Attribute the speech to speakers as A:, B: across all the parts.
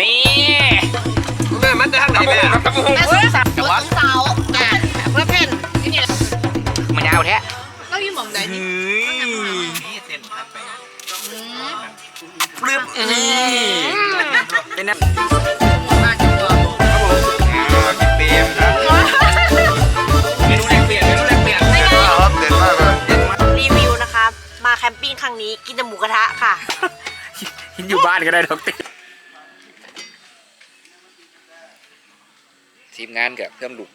A: นี่
B: แม่มันจะทางไหน
A: กระ
B: แม่
A: ปุกครับกระปุก
C: แม่ซื้อสามตัวเสาอะเพื่อเพ่นนี่เนี่ย
A: มันยาวแท้
C: เราอยู่หม่องใดนี่
B: นี่เส้นทางไป
C: อืม
A: ปลื้มนี่เป็นนะ
C: มาจังตัว
A: ครับผมกินเปรี้ยวครับเมนูแรกเปลี่ยนเมนูแรกเปลี่ยน
B: ครับเด็ดมากเลย
D: รีวิวนะคะ มาแคมปิ้งครั้งนี้กินแต่หมูกระทะค่ะ
A: กินอยู่บ้านก็ได้ดอกติ ทีมงานกับเพื่อนลูก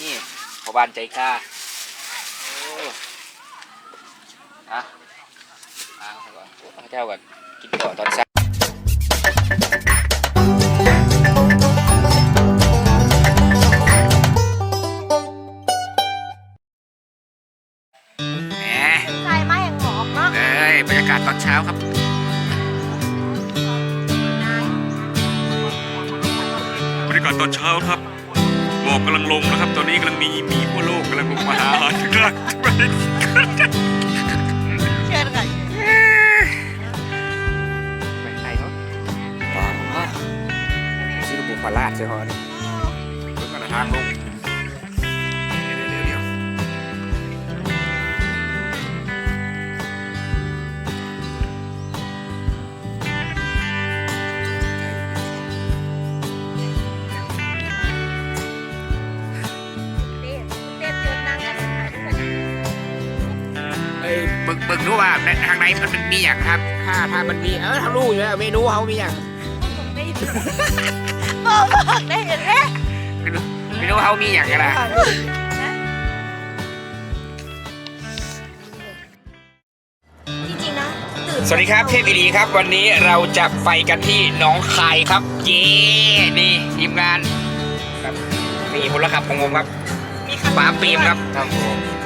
A: นี่พอบานใจกล้าโอ้อะมาก่อนพระเจ้าก่อนกิน
D: ก่
A: อตอนเช้า
E: เบิ่งเบิ่
A: งดูว่าในทางไหนมันเป็นมีอย่างครับ ถ้าถ้ามันมีเออทำรู้อยู่แล้วเมนูเขามีอย่าง
D: บอกบอกได้เห็นไหม
A: เมนูเมนูเขามีอย่างไรล่ะ
D: จริงๆนะตื่น
A: สวัสดีครับเทพอีรีครับ วันนี้เราจะไปกันที่หนองคายครับ เย้นี่ทีมงานครับมีพลขับของผมครับป้าปีมครับครับผม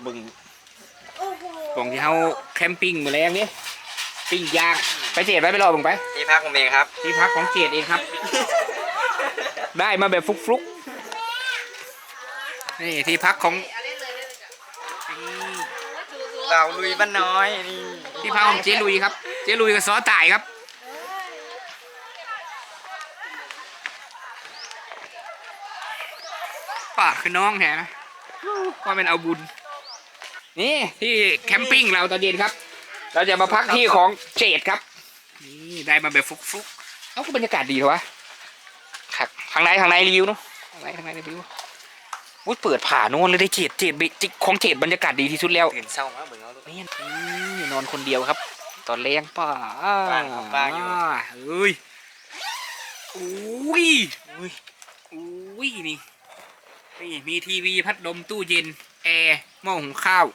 C: เขา
A: ไปรอเบึงของที่เขาแคมปิ้งมาแรงนี่ปิ้งย่างไปเจ็ดไปไปรอผมไป
B: ที่พักผมเองครับ
A: ที่พักของเจดเองครับ ได้มาแบบฟลุกๆนี่ที่พักของ
B: เราลุยบ้านน้อยนี่
A: ที่พักของเจลุยครับ เจลุยกับซอต่ายครับป่าคือน้องแท้นะว่าเป็นเอาบุญ นี่ที่แคมปิ้งเราตอนเย็นครับ เราจะมาพักที่ของเจดครับ นี่ได้มาแบบฟลุกๆเอ้าก็บรรยากาศดีเหรอวะครับทางในทางในรีวิวเนาะทางในทางในรีวิววุ้ยเปิดผ่าโน่นเลยได้เจดเจดบิจิของเจดบรรยากาศดีที่สุดแล้ว
B: ตื่นเศร้ามากเหมือนเรา
A: นี่นี่นอนคนเดียวครับ ตอนแรงป่า
B: บ้านของป้าอยู่
A: เฮ้ยอุ้ยอุ้ยอุ้ยนี่นี่มีทีวีพัดลมตู้เย็น แอร์หม้อหุงข้าว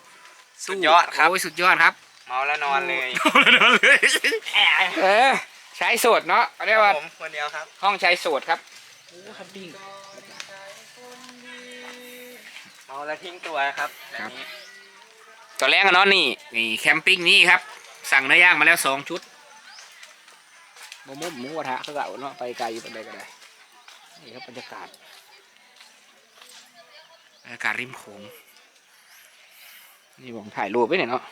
B: สุดยอดครับ
A: โอ้ยสุดยอดครับ
B: เมาแล้วนอนเลย
A: เออใช้โสดเนาะเรียกว่า
B: ผมคนเดียวครับ
A: ห้องใช้โสดครับโอ้คัมปิ้ง
B: เมาแล้วทิ้งตัวครับแบบ
A: ครับ
B: นี้
A: ตอนแรกอะเนาะนี่นี่แคมปิ้งนี่ครับ สั่งเนื้อย่างมาแล้วสองชุดโมโมหมูกระทะเขาเก่าเนาะไปไกลอยู่ไปได้ก็ได้นี่ครับบรรยากาศบรรยากาศริมโขง นี่ผมถ่ายรูปไว้เนี่ยเนาะ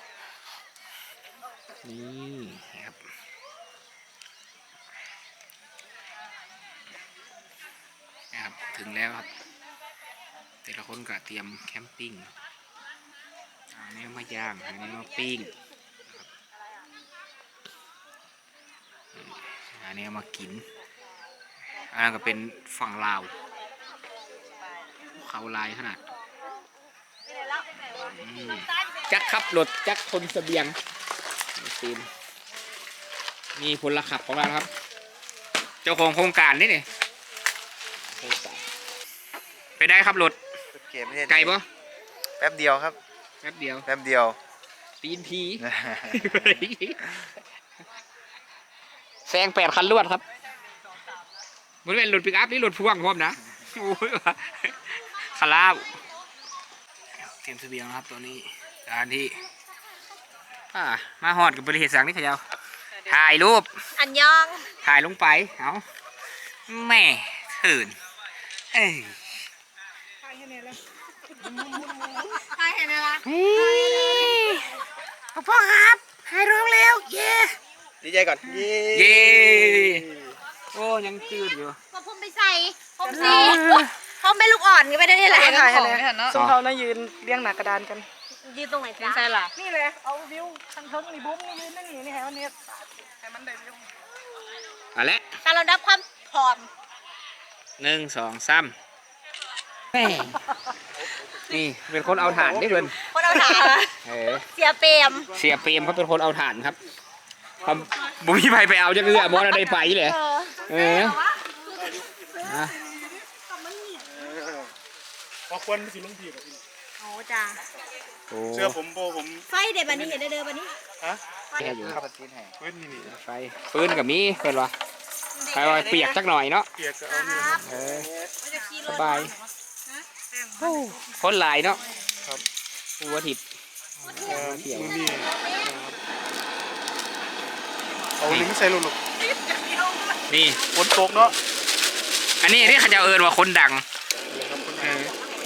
A: นี่ครับนะครับถึงแล้วครับ แต่ละคนก็เตรียมแคมปิ้งอันนี้มาย่างอันนี้มาปิ้งอันนี้มากินอันนั้นก็เป็นฝั่งลาวเขาลายขนาด จักขับรถจักคนเสบียงนี่ทีมนี่พลขับของเราครับ เจ้าของโครงการนี่นี่โครงการไปได้ครับรถ
B: เกมไม่ใช่
A: ไกลปะ
B: แป๊บเดียวครับ
A: แป๊บเดียว
B: แป๊บเดียว
A: ตีนพีแซงแปดคันรวดครับมันเป็นรถปิกอัพนี่รถพ่วงพร้อมนะโอ้ยว่ะคาราบ เตรียมเสบียงนะครับตัวนี้การที่อ่ามาหอดกับบริเหตุสังนี่ขยาวถ่ายรูป
D: อันยอง
A: ถ่ายลงไป เอาแม่ถืนเอ้ย
D: ใช่เห็นไหมล่ะ
A: พ่อครับถ่ายรูปแล้ว เย้
B: ดีใจก่อน เย้
A: เย้โอ้ยังจืดอยู่
D: พอผมไปใส่ผมสี ผมเป็นลูกอ่อนก็ไม่ได้นี่แหละ
C: ถ่ายให้เลย
A: ต่อ
C: ซึ่งเขาน่ายืนเรียงหน้ากระดานกัน
D: ยืนตรงไหนจ๊ะ
C: ใช่ล่ะนี่เลยเอาวิวทางเทิงนี่บุ้มนี่ยืนนั่นนี่นี่ให้วันนี้ให้มันได้วิว
A: เอะละ
D: การระดับความผอม
A: หนึ่งสองสามแม่นี่เป็นคนเอาถ่านได้เพื่อน
D: คนเอาถ่าน
A: เออ
D: เสียเปรม
A: เสียเปรมเขาเป็นคนเอาถ่านครับทำบุมีใครไปเอาจะเกือมอนะได้ไปเลย
D: เออ
A: เอออะ
F: พอควรสิลงทีกับพี่
D: โอ้จ้า
A: โอ้
F: เสื้อผมโบผม
D: ไฟเดี๋ยวบันนี้เห็นได้เดินบันนี้
F: ฮะ
A: แค่อยู่
B: ข้าวผัดซีนแห้ง
F: พื้นนี่นี่
A: ไฟปืนกับมีเพื่อนวะใครว่าเปียกสักหน่อยเนาะ
F: เปียกก็เอานี่
A: เออสบายโอ้คนหลายเนาะ
F: ครับ
A: หัวทิพย์
F: เอ่อมือนี่นะครับเอาลิงก์ใส่ลงหลบ
A: นี่
F: ฝนตกเนาะ
A: อันนี้ที่เขาจะเอิญว่าคนดัง
F: ครับคน
A: เอ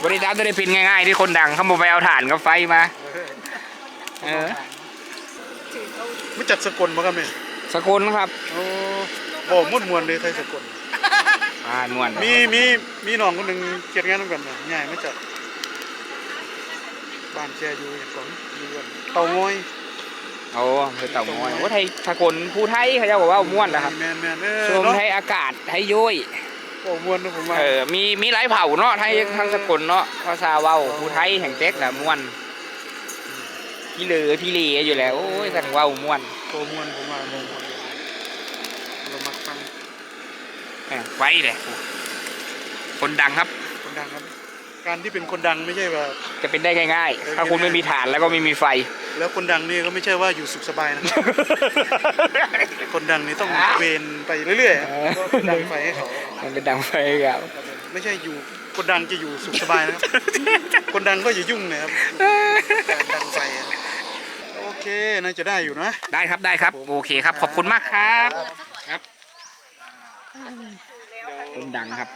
A: อบริษัทตัวได้เป็นง่ายๆที่คนดังเขาบอกไปเอาถ่านกับไฟมาเออ
F: ไม่จัดสกลมากันไหม
A: สกลครับ
F: โอ้บ่มุ่วนมวนเลยไทยสกล
A: อ่าม่วน
F: มีมีมีน้องคนหนึ่งเกียรติงานร่วมกันนะง่ายไม่จัดบ้านแกอยู่อย่างของอยู่กันเต่างอย
A: โอ้คือเต่างอยโอ้ไทยสกลผู้ไทยเขาจะบอกว่าม่วนนะครับ
F: แมนแมนเออ
A: ชม
F: เนาะ
A: ไทยอากาศไทยย้อย
F: บ่ม่วนนะผมว่า
A: เออมีมีหลายเผ่าเนาะไทยทางสกลเนาะภาษาเว้าผู้ไทยแห่งเต็กแหละม่วนพี่เหลือพี่เหลีอยู่แล้วโอ้ยสั่งเว้าม่วน
F: โตม่วนผมว่าบ่ม่วนเลยเรามาฟัง
A: เออไว้เลยคนดังครับ
F: คนดังครับ การที่เป็นคนดังไม่ใช่ว่า
A: จะเป็นได้ง่ายๆ ถ้าคุณไม่มีฐานแล้วก็ไม่มีไฟ
F: แล้วคนดังนี่ก็ไม่ใช่ว่าอยู่สุขสบายนะ คนดังนี่ต้องเวนไปเรื่อยๆอะก็ดังไฟให้เขา
A: มันเป็นดังไฟครับ
F: ไม่ใช่อยู่คนดังจะอยู่สุขสบายนะครับ คนดังก็อย่ายุ่งนะครับการดังไฟอะโอเคน่าจะได้อยู่นะ
A: ได้ครับได้ครับ โอเคครับ ขอบคุณมากครับ ครับ คนดังครับ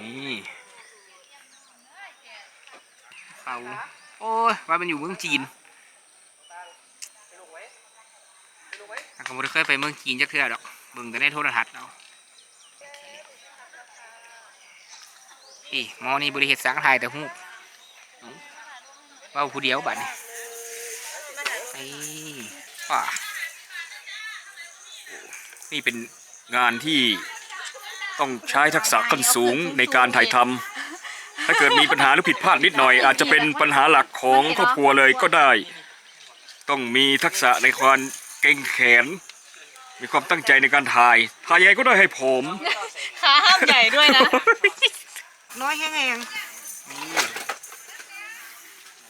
A: นี่เขาโอ้ยว่ามันอยู่เมืองจีนแต่ก็ไม่ได้เคยไปเมืองจีนจักเทื่อดอกเบิ่งแต่ในโทรทัศน์เอาอีหมอนี่บริเหตุสังไทยแต่หูปเว้าผู้เดียวบัดนี้ไอ้ป่า
E: นี่เป็นงานที่ ต้องใช้ทักษะขั้นสูงในการถ่ายทำถ้าเกิดมีปัญหาหรือผิดพลาดนิดหน่อย อาจจะเป็นปัญหาหลักของครอบครัวเลยก็ได้ ต้องมีทักษะในความเก่งแขน มีความตั้งใจในการถ่ายถ่ายยังไงก็ได้ให้ผม
D: ขาห้ามใหญ่ด้วยนะ น้อยแห้ง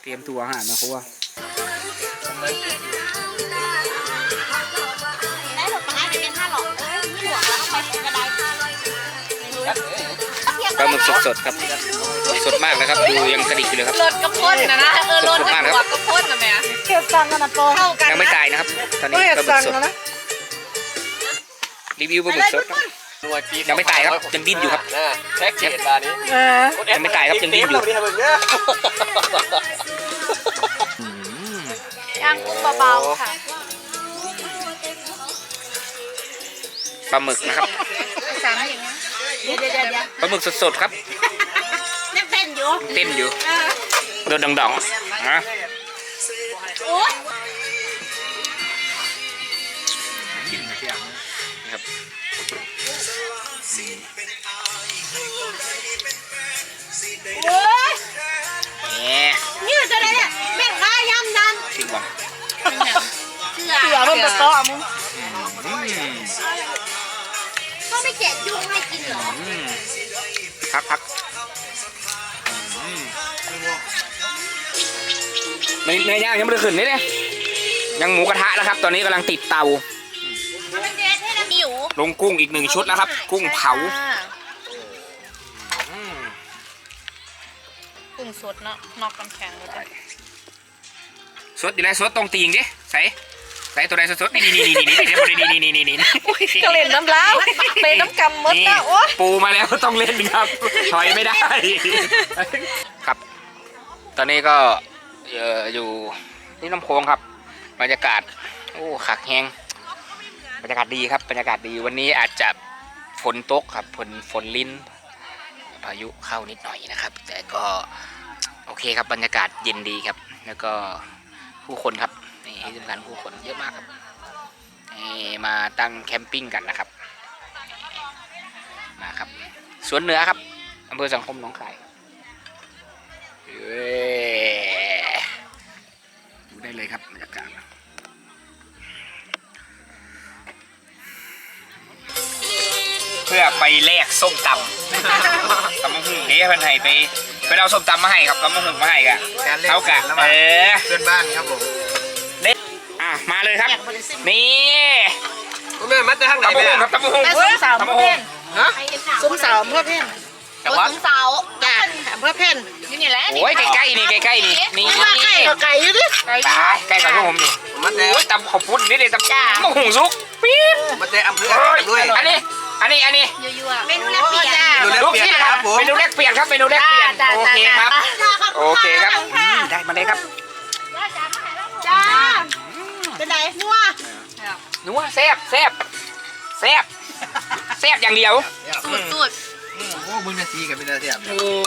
A: เตรียมตัวอาหารนะครัว
D: ได้หรอกปลาจะเป็นห้าหลอกเอ้ยนี่หลวกแล้วไปกระได
A: ปลาหมึกสดๆครับ สดมากนะครับ ดูยังกระดิกอยู่เลยครับ
D: รถกระพ่นนะนะเออรถให้หัวกระพ่นนะแม่
C: เก็บสั่งกันนะโป
D: เข้ากัน
A: ยังไม่
D: นะ
A: ตายนะครับ ตอนนี้
C: เฮ้ย
A: ปลาหมึ
C: สั่
A: ก
C: ง
A: สด
C: แล้วนะ
A: รีวิวปลาหมึกสดครับยังไม่ตายครับยังดิ้นอยู่ครับ
B: แท็กเกตมานี้
C: เออ
A: ยังไม่ตายครับยังดิ้นอยู่
D: ย่างกุ้งเบาๆค่ะ
A: ปลาหมึกนะครับ
D: สั่งอย่างนี้ เดี๋ยวเดี๋ยวเดี๋ยว
A: ปลาหมึกสดๆครับ
D: ยังเป็นอยู่
A: เต้นอยู่โดนดองๆนะ
D: โอ๊ย
A: นะครับ
D: โอ๊ย
A: แหม
D: นี่มันจะได้เนี่ยแม่งค้ายำดัน
A: ชิมก่อน
D: เสื
C: เสือมันจะเกาะมึง
A: อืม
D: เขาไม่แจกยุ่งให้กินเหรอ
A: เนื้อย่างยังไม่ได้ขึ้นนี่เนี่ยยังหมูกระทะนะครับ ตอนนี้กำลังติดเตา
D: มันเป็นเดทให้นะมิว
A: ลงกุ้งอีกหนึ่งชุดนะครับ กุ้งเผา
D: กุ้งสดเนาะนอกกำแข็งเลยจ้ะ
A: สดอยู่แล้วสดตรงตีงดิใส่ใส่ตัวใดสดๆนี่นี่นี่นี่นี่นี่นี่นี่นี่นี่นี่
C: กระเล่นน้ำล้าวเป็นน้ำกำมดนะโอ๊ย
A: ปูมาแล้วต้องเล่นครับถอยไม่ได้ ครับ ตอนนี้ก็เอ่อยู่ที่น้ำโพงครับ บรรยากาศ โอ้ขักแหงบรรยากาศดีครับ บรรยากาศดีวันนี้อาจจะฝนตกครับฝนฝนลิ้น พายุเข้านิดหน่อยนะครับ แต่ก็โอเคครับบรรยากาศเย็นดีครับ แล้วก็ผู้คนครับนี่ที่สำคัญผู้คนเยอะมากครับนี่มาตั้งแคมปิ้งกันนะครับมาครับสวนเหนือครับอำเภอสังคมหนองคายเย้ เลยครับบรรยากาศเพื่อไปแลกส้มตำตำมะหุ่งเด้เพิ่นให้ไปไปเอาส้มตำมาให้ครับตำมะหุ่งมาให้กะ
B: การเล่น
A: เท่ากัน
B: ระหว่าง
A: เออ
B: เพื่อนบ้านครับผม
A: เล่นอะมาเลยครับ นี่
B: คุณแม่มัดได้ทางไหน
A: ตำมะ
B: แม่
A: หุ่งครับตำมะหุ่ง
C: ซุ้มสาว
A: ตำ
C: เพื่
A: มะ
C: อ
A: หุ่
C: เพ่
A: ง
C: น
B: ฮะ
C: ซุ้มสาวเพื่อเพ่น
A: แต่ว่า
D: ถึงเสา
C: จ้าเพื่อเพ่น
D: นี่นี่แหละ
A: โอ้ยใกล้ๆนี่ใกล้ๆนี่นี่
C: ว่าไก่กับไก่อยู่ดิ
A: ตายใกล้กับพวกผมนี่
B: มัดแล้ว
A: โอ้ยตำขอบคุณนี่เลยตำมะหุ่งซุกปี๊บ
B: มัดแต่อำเภอ
A: โอ้ย
B: ด้วย
A: อันนี้อันนี้อันนี้
D: ยั่วๆเมนูแรกเปลี่ยน
B: ดูแล
A: ลูก
B: เปลี่ยน
A: ชิ้น
B: ค
A: ค
B: รั
A: รั
B: บบผม
A: เมนูแรกเปลี่ยนครับเมนูแรกเปลี่ยนโอเคครับโอเคครับอืมได้มาเลยครับ
D: จ้าเป็นไหนนัว
A: นัวแซ่บแซ่บแซ่บแซ่บอย่างเดียว
D: สูตรสูตร
B: โอ้มึงนาทีกับเป็นนาทีอะ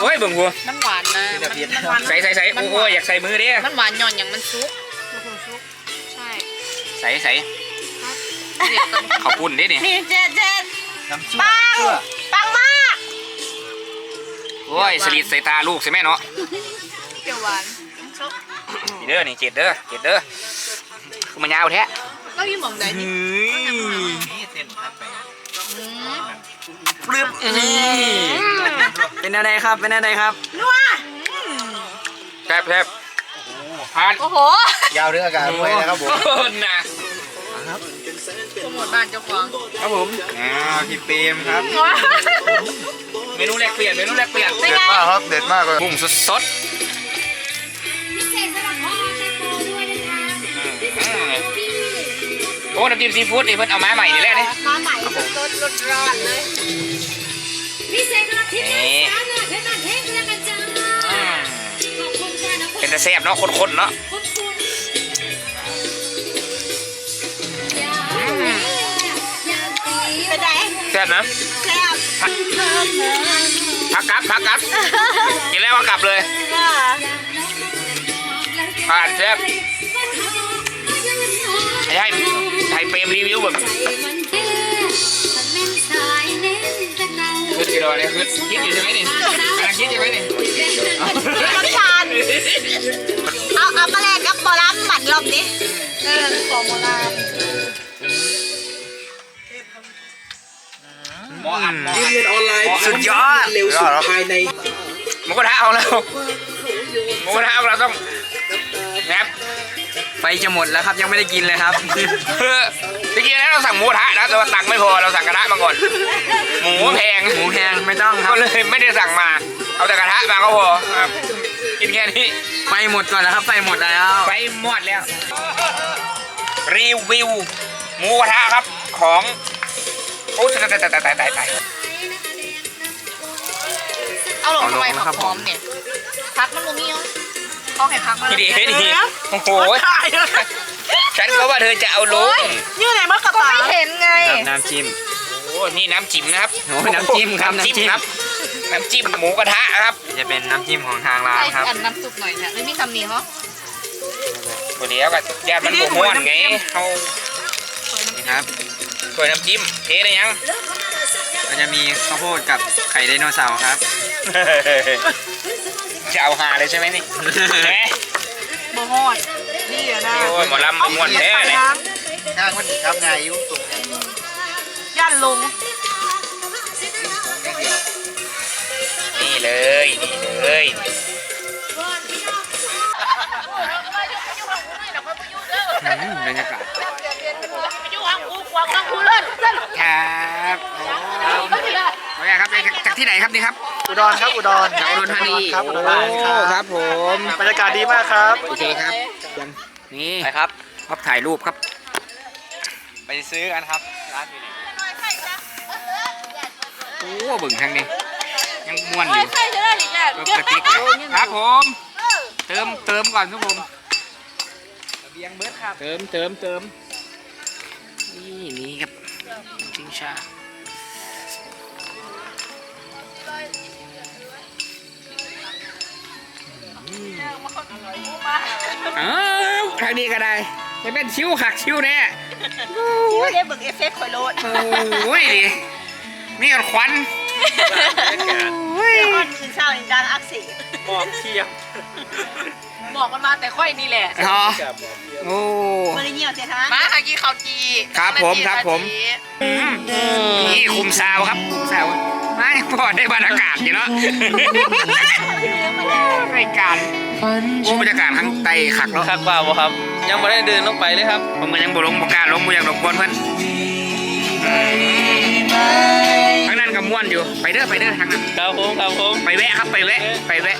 A: โอ้ยเบิ่งหัว
D: มันหวานนะ
B: เป็นนาที
D: มันหวาน
A: ใส่ใส่ใส่โอ้ยอยากใส่มือดิ
D: มันหวานหย่อนอย่างมันซุกใช่
A: ใส่ใส่ขอบคุณดินี่
D: นี่เจ็ดเจ็ด
B: น้ำซุป
D: ปังปังมาก
A: โอ้ยสลิดใส่ตาลูกใช่ไหมเนาะ
D: เปรี้ยวหวานซุก
A: นี่เด้อนี่เจ็ดเด้อเจ็ดเด้อคือมันยาวแท้
D: แล้วยี่หม่องใดนี่
B: นี่เต้ ป
A: ลื้ม
B: เป็นอะไรครับเป็นอะไรครับ
D: นัว
A: แซ่บแซ่บผ่าน
D: โอ้โห
B: ยาวเรื่องอากาศมวยนะครับผม
A: โอ้นะ
D: โปรโมทบ้านเจ้าของ
B: ครับผมอ่าพี่เปรมครับ
A: เมนูแรกเปลี่ยนเมนูแรกเปลี่ยน
D: เป็นไง
F: มากครับเด็ดมากเลย
A: กุ้งสดสดโอ้น้ำจิ้มซีฟู้ดนี่เพิ่นเอามาใหม่นี่แหละนี่
D: มาใหม่สด ๆรสร้อนเลย
A: นี่อืมเป็นแต่แซ่บเนาะคนๆเนาะ
D: เป็นไง
A: แซ่บนะ
D: แซ่บ
A: พักกลับพักกลับกินแล้วก็กลับเลยผ่านแซ่บให้ให้ให้เปรมรีวิวแบบ กี่โลเนี่ยคือคิดอยู่ใช่ไหมนี่กำลังคิดอยู่ไหมนี่
D: น้ำชาญเอาเอามาแลกกับบอลลัมบัตรรอบนี้
C: เออของโบราณ
A: หมออัดหมออัด
B: เรียนออนไลน์
A: สุดยอด
B: เร็วสุดภายใน
A: หมูกระทะของเราหมูกระทะของเราต้องแงบ
B: ไฟจะหมดแล้วครับยังไม่ได้กินเลยครับ
A: คือจริงๆแล้วเราสั่งหมูกระทะนะแต่ว่าตังค์ไม่พอเราสั่งกระทะมาก่อน หมูแพง
B: หมูแพงไม่ต้องครั
A: ก็
B: บ
A: เลยไม่ได้สั่งมา เอาแต่กระทะมาก็พอครับกินแค่นี้
B: ไฟหมดก่อนแล้วครับไฟหมดแล้ว
A: ไปหมดแล้ว รีวิว หมูกระทะครับ ของโอ้ตายตายตายตายตายตาย
D: เอาลงทำไมผักหอมเนี่ยพักมันลงนี่เนาะ ต้องให้พักมัน
A: ดีดีดีโอ้โหฉันก็ว่าเธอจะเอาลง
C: ยื่นไหนมากระ
D: ก็
C: ตา
D: ไม่เห็นไง
B: น้ำจิ้ม
A: โอ้นี่น้ำจิ้มนะครับ
B: โอ้น้ำจิ้มครับ
A: น้ำจิ้ม
B: น้ำจิ้ม
A: ครับน้ำจิ้มหมูกระทะครับ
B: จะเป็นน้ำจิ้มของทางร้าน
D: ใส่
B: ครับ
D: อันน้ำซุปหน่อยเนี่ยไม่มีคำนี้เหรอ
A: ตัวเดียวกับยามันบวม้วนไงเขา
B: นี่ครับ
A: ถ้วยน้ำจิ้มเทได้ยัง
B: ก็จะมีข้าวโพดกับไข่ไดโนเสาร์ครับ
A: จะเอาหาเลยใช่ไหมนี่แหม
C: บ่ฮอดนี่อะนะ
A: โอ้ยหมอลำม้วนแท้เลย
F: ทางมันครับนายยุ่งตรง
C: ย่านลง
A: นี่เลยนี่เลย
B: อืมบรรยากาศ
A: ครับโอ้โอเคครับจากที่ไหนครับนี่ครับ
F: อุดรครับอุดร
A: จากอุดรธานี
F: ครับอุดรธานีค
A: โอ้
F: รับ
A: ครับผม
F: บรรยากาศดีมากครับ
A: โอเคครับยังนี่
B: ไปครับ
A: ภาพถ่ายรูปครับ
B: ไปซื้อกันครับ ร้านอยู่ไหน
A: โอ้เบิ่งทางนี้ยังม้วนอยู่
D: ใช่ใช่ใช่
A: เปิดกระติกครับผม เติมเติมก่อนทุกผมเบียงเบิร์ดครับ เติมเติมเติมนี่นี่ครับชิงชา อ้าวทางนี้ก็ได้จะเป็นชิวหักชิวแน่
C: ที่ได้เบิกเอฟเฟกต์ข่อยโลด
A: โอ้ยดิมีกันควัน
C: เดี๋ยวฮอดคืนเช้านี่ดังอักเสบ
B: หมอกเทียม
D: บอกมันมาแต่ค่อยนี่แหละ
A: อ๋อโอ้
C: บ่ได้เหี่ยวเสียทาง
D: มาหากินข้าวจี
A: ครับผมครับผมนี่คุมซาวครับคุมซาว ไม่พอได้บรรยากาศอยู่เนาะรายการโอ้บรรยากาศข้างใต้ขักเนาะ
B: คักว่าบ่ครับ ยังไม่ได้เดินลงไปเลยครับ
A: ผมก็ยังบ่ลงบ่กล้าลงบ่อยากรบกวนเพิ่นทางนั้นก็ม่วนอยู่ไปเด้อไปเด้อทางนั้น
B: ครับผมครับผม
A: ไปแวะครับไปแวะไปแวะ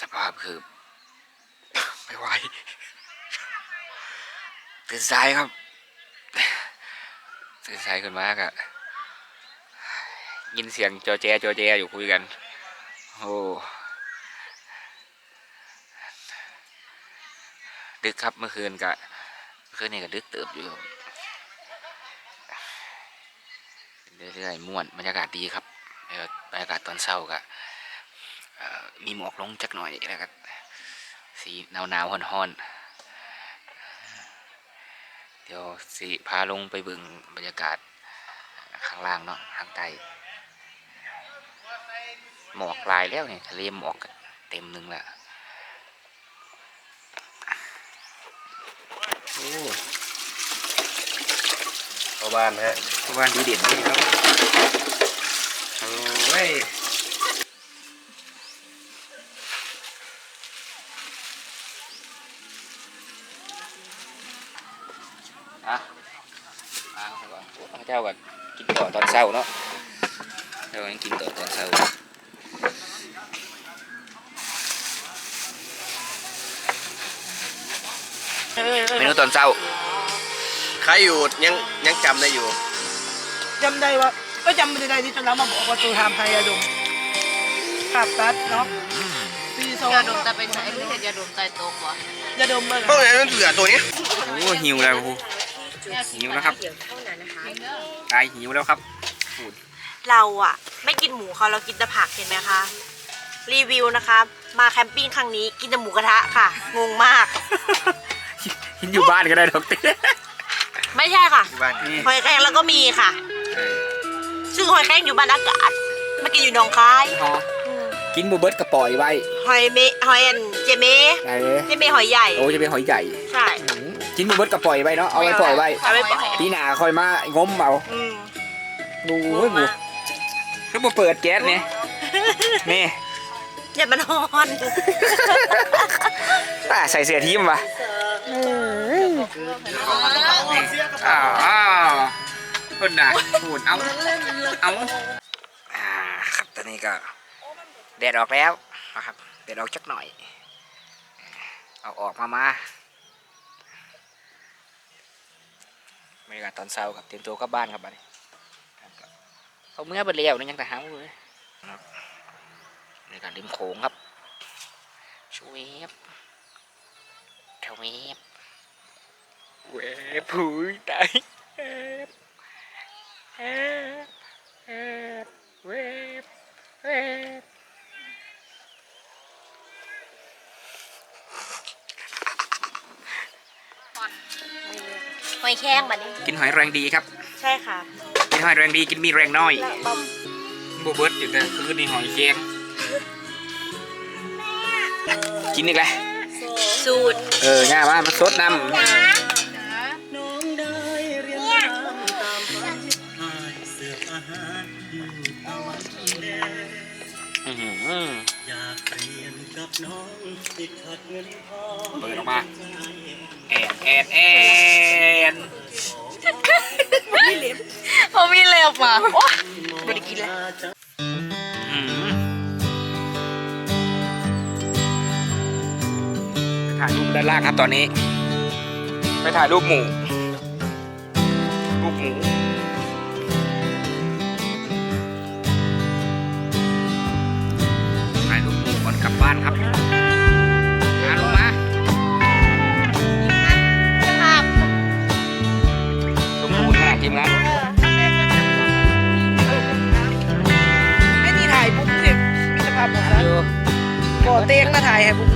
A: สภาพคือ ไม่ไหวตื่นสายครับตื่นสายขึ้นมากอะยินเสียงจอแจจอแจอยู่คุยกันโอ้ดึกครับเมื่อคืนกะเมื่อคืนนี่ก็ดึกเติบอยู่เรื่อยๆม่วนบรรยากาศดีครับบรรยากาศตอนเช้ากะ มีหมอกลงจักหน่อยแล้วก็สีหนาวหนาวๆฮ้อนๆ เดี๋ยวสิพาลงไปเบึงบรรยากาศข้างล่างเนาะข้างใต้หมอกลายแล้วเนี่ยทะเลหมอกเต็มหนึ่งแล้วโอ้
B: เข้าบ้านฮะ
A: ประมาณดีเด่นนี่ครับโอ้ยอะมาเอาก่อนพระเจ้าก่อน กินต่อตอนเช้าเนาะเดี๋ยวยังกินต่อตอนเช้าเมนูตอนเช้า
B: ใครอยู่ยังยังจำได้อยู่
C: จำได้ว่าก็จำไม่ได้ที่จนเรามาบอกว่าตูทำพยาดมภาพตัดเนาะปีสอง
D: ยาดมแต่เป็นไอ้เพื่อนยาดมใจโตกว่ายา
C: ดมเมื่อ
B: พวกนั้นเหลือตัวนี้
A: โอ้หิวแล้วครูหิวแล้วครับตายหิวแล้วครับ
G: เราอะไม่กินหมูเขาเรากินแต่ผักเห็นไหมคะ รีวิวนะคะ มาแคมปิ้งครั้งนี้กินแต่หมูกระทะค่ะ งงมาก
A: กินอยู่บ้านก็ได้ดอกเต้
G: ไม่ใช่ค่ะ
B: บ้าน
A: นี่
G: หอยแครงแล้วก็มีค่ะ
A: เออ
G: ซึ่งหอยแครงอยู่บ้านอากาศมากินอยู่หนองคาย
A: พอ
G: อืม
A: กินบูเบิร์ตกระปล่อยไว้
D: หอยเมหอยอันเจเม
A: ไงเลย
D: เจเมหอยใหญ่
A: โอ้จะเป็นหอยใหญ่
D: ใช่
A: กินบูเบิร์ตกระปล่อยไว้เนาะเอาไว้ปล่อยไว้
D: เอาไปปล่อย
A: ปีหน้าคอยมางมเอา
D: อืม
A: ดูเว้ยบูก็มาเปิดแก๊สเนี่ยนี่
D: อย่ามันฮอน
A: ป้าใส่เสื้อทีมวะอ้าวอ้าวพูดนะพูดเอาเอาอ่าครับตอนนี้ก็แดดออกแล้วนะครับแดดออกจักหน่อย เอาออกมามาบรรยากาศตอนเช้าครับเตรียมตัวกลับบ้านครับบัดนี้ครับ เขาเมื่อเบดเลี้ยวนี่ยังแต่หาเลยครับบรรยากาศริมโขงครับชเวบทเวบเวผุยตายเวบเวบเวบเวบ
H: หอยแข้งแบบนี้
A: กินหอยแรงดีครับ
D: ใช่ค่ะ
A: หอยแรงดีกินมีแรงน้อย
D: และบะ
A: บเบิร์ตอยู่แต่คือนี่หอยแครงกินอีกแล้ว
D: สูตร
A: เออง่ายมากมันสดน้ำอื้อหือเปิดออกมาแอนแอนแอน
D: เขามีเล็บมาโอ๊ยไม่ได้กินแล้ว
A: ถ่ายรูปด้านล่างครับตอนนี้ ไปถ่ายรูปหมูรูปหมู มา
G: ถ่ายให้ปุ๊บ